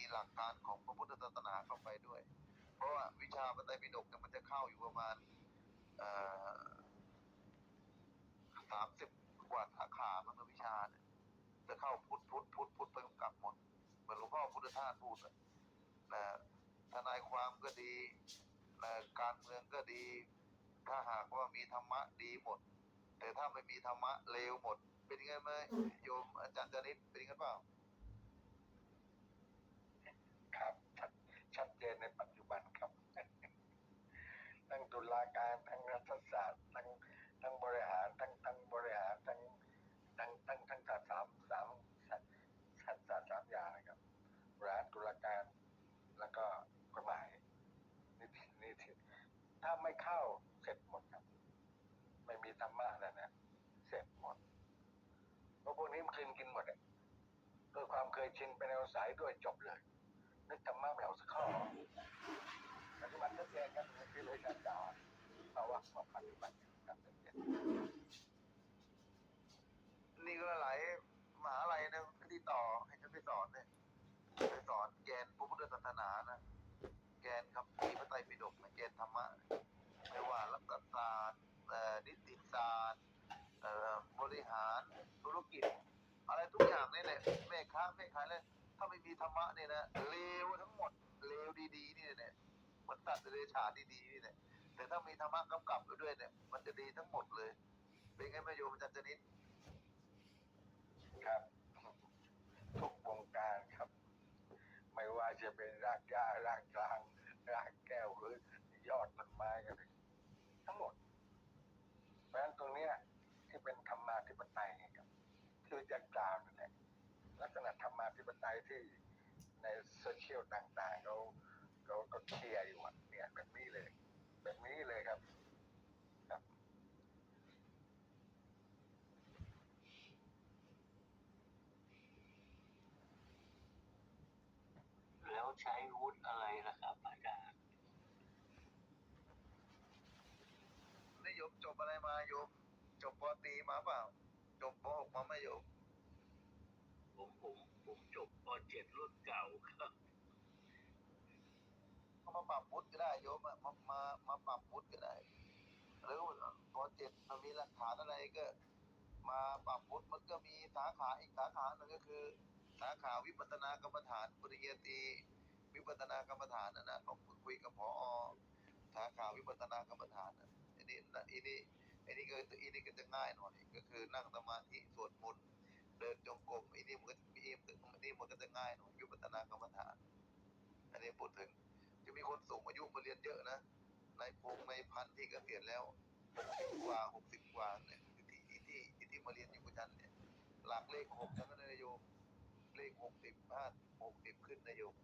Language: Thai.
ีหลักการของพระพุทธศาสนาเข้าไปด้วย เพราะว่าวิชาพระไตรปิฎกเนี่ยมันจะเข้าอยู่ประมาณสามสิบกว่าสาขามันเป็นวิชาเนี่ยจะเข้าพุทธพุทธพุทธพุทธไปกำกับหมดเหมือนหลวงพ่อพุทธทาสพูดนะทนายความก็ดีนะการเมืองก็ดี ถ้าหากว่ามีธรรมะดีหมด แต่ถ้าไม่มีธรรมะเลวหมด เป็นไงไหมโยมอาจารย์จนิตไงเปล่า ครับชัดชัดเจนในปัจจุบันครับทั้งตุลาการทั้งรัฐศาสตร์ทั้งทั้งบริหารทั้งทั้งบริหารทั้งทั้งทั้งทั้งศาสตร์สามสามศาสตร์ศาสตร์ศาสตร์สามอย่างนะครับบริหารตุลาการแล้วก็กฎหมายนิตินิติถ้า ไม่เข้า เสร็จหมดครับ ไม่มีธรรมะแล้วนะเสร็จหมดเพราะพวกนี้มันคืนกินหมดอะด้วยความเคยชินเป็นแนวสายด้วยจบเลย นึกธรรมะไม่เอาสักข้อปัจจุบันชัดเจนครับคือเลยชัดจ่อเพราะว่าปัจจุบันครับชัดเจนนี่ก็หลายมหาลัยนะที่ต่อให้ฉันไปสอนเนี่ยไปสอนแกนพระพุทธศาสนานะแกนคำพีพระไตรปิฎกนะแกนธรรมะไม่ว่ารัฐศาสตร์เอ่อ นิติศาสตร์บริหารธุรกิจ อะไรทุกอย่างนี่แหละแม่ค้าแม่ขายเลยถ้าไม่มีธรรมะเนี่ยนะเลวทั้งหมดเลวดีๆนี่เนี่ยมันตัดเดรัจฉาดีๆนี่เนี่ยแต่ถ้ามีธรรมะกำกับไปด้วยเนี่ย มันจะดีทั้งหมดเลย เป็นไงแม่โยมอาจารย์จนิตครับ ทุกวงการครับ ไม่ว่าจะเป็นรากหญ้ารากกลางรากแก้วหรือยอดต้นไม้กันทั้งหมด เพราะฉะนั้นตรงเนี้ยที่เป็นธรรมาธิปไตยไงครับคือจะกล่าวนั่นแหละลักษณะ ธรรมาธิปไตยที่ในโซเชียลต่างๆเขาเขาก็เชียร์อยู่อะเนี่ยแบบนี้เลย แบบนี้เลยครับ ครับ แล้วใช้วุฒิอะไรล่ะครับอาจารย์นี่โยมจบอะไรมาโยมจบปอตรีมาเปล่า จบปหกมาไหม่โยมผมผมผมจบป .7 รุ่น เก่าครับก็มาปรับวุฒิก็ได้โยมอะมามามาปรับวุฒิก็ได้ หรือปอเจ็ดมันมีหลักฐานอะไรก็ มาปรับวุฒิมันก็มีสาขาอีกสาขาหนึ่งก็คือ สาขาวิปัสสนากรรมฐานปริญญาตรีวิปัสสนากรรมฐานนั่นนะผมคุยกับพอสาขาวิปัสสนากรรมฐานนะอันนี้อันนี้อันนี้ก็อันนี้ก็จะง่ายหน่อยก็คือนั่งสมาธิสวดมนต์ เดินจงกรมอันนี้มันก็อันนี้อันนี้มันก็จะง่ายหน่อยวิปัสสนากรรมฐาน อันนี้พูดถึง จะมีคนสูงอายุมาเรียนเยอะนะในพงในพันที่เกษียณแล้วหกสิบกว่าหกสิบกว่าเนี่ยที่ที่ที่ที่มาเรียนอยู่กับฉันเนี่ย หลักเลขหกทั้งนั้นเลยนะโยมเลขหกสิบห้าหกสิบขึ้นนะโยม